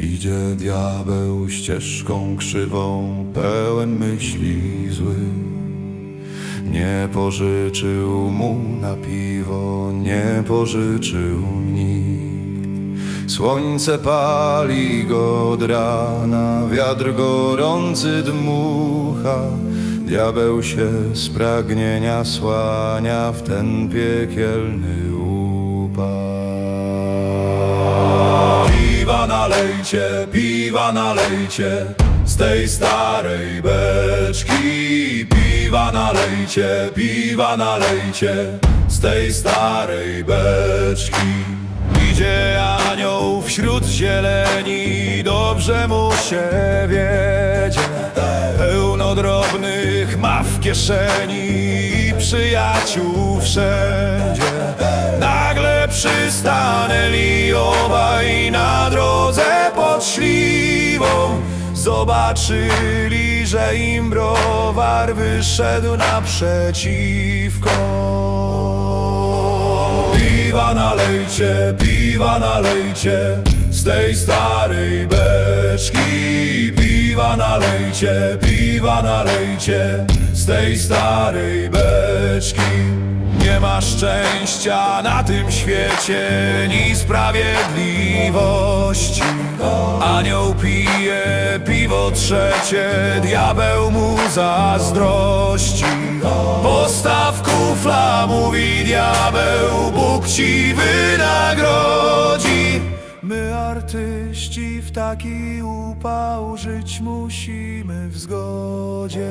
Idzie diabeł ścieżką krzywą, pełen myśli złych. Nie pożyczył mu na piwo, nie pożyczył nikt. Słońce pali go od rana, wiatr gorący dmucha. Diabeł się z pragnienia słania w ten piekielny upał. Piwa nalejcie, piwa nalejcie z tej starej beczki. Piwa nalejcie, piwa nalejcie z tej starej beczki. Idzie anioł wśród zieleni, dobrze mu się wiedzie. Pełno drobnych ma w kieszeni i przyjaciół wszędzie. Nagle przystanęli obaj na pod śliwą. Zobaczyli, że im browar wyszedł naprzeciwko. Piwa nalejcie, piwa nalejcie z tej starej beczki. Piwa nalejcie, piwa nalejcie z tej starej beczki. Szczęścia na tym świecie, ni sprawiedliwości. Anioł pije piwo trzecie, diabeł mu zazdrości. Postaw kufla, mówi diabeł, Bóg ci wynagrodzi. My artyści w taki upał żyć musimy w zgodzie.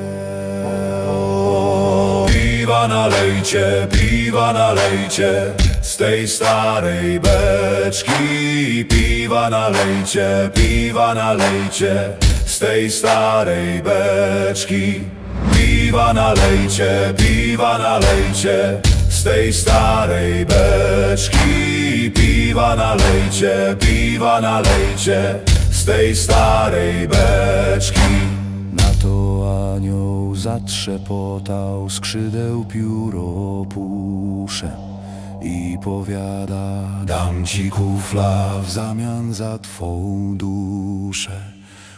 Nalejcie, piwa nalejcie z tej starej beczki. Piwa nalejcie, piwa nalejcie z tej starej beczki. Piwa nalejcie, piwa nalejcie z tej starej beczki. Piwa nalejcie, piwa nalejcie z tej starej beczki. Na to anioł zatrzepotał skrzydeł pióro puszem i powiada Dam ci kufla w zamian za twą duszę.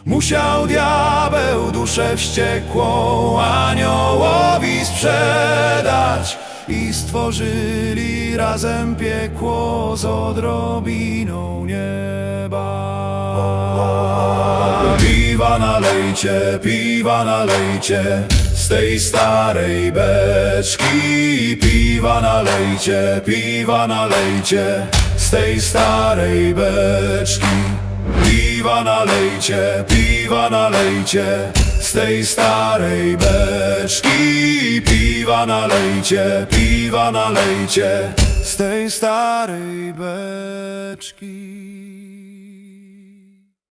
Musiał diabeł duszę wściekłą aniołowi sprzedać I stworzyli razem piekło z odrobiną nieba Piwa nalejcie, piwa nalejcie z tej starej beczki. Piwa nalejcie, piwa nalejcie z tej starej beczki. Piwa nalejcie, piwa nalejcie z tej starej beczki. Piwa nalejcie, piwa nalejcie z tej starej beczki.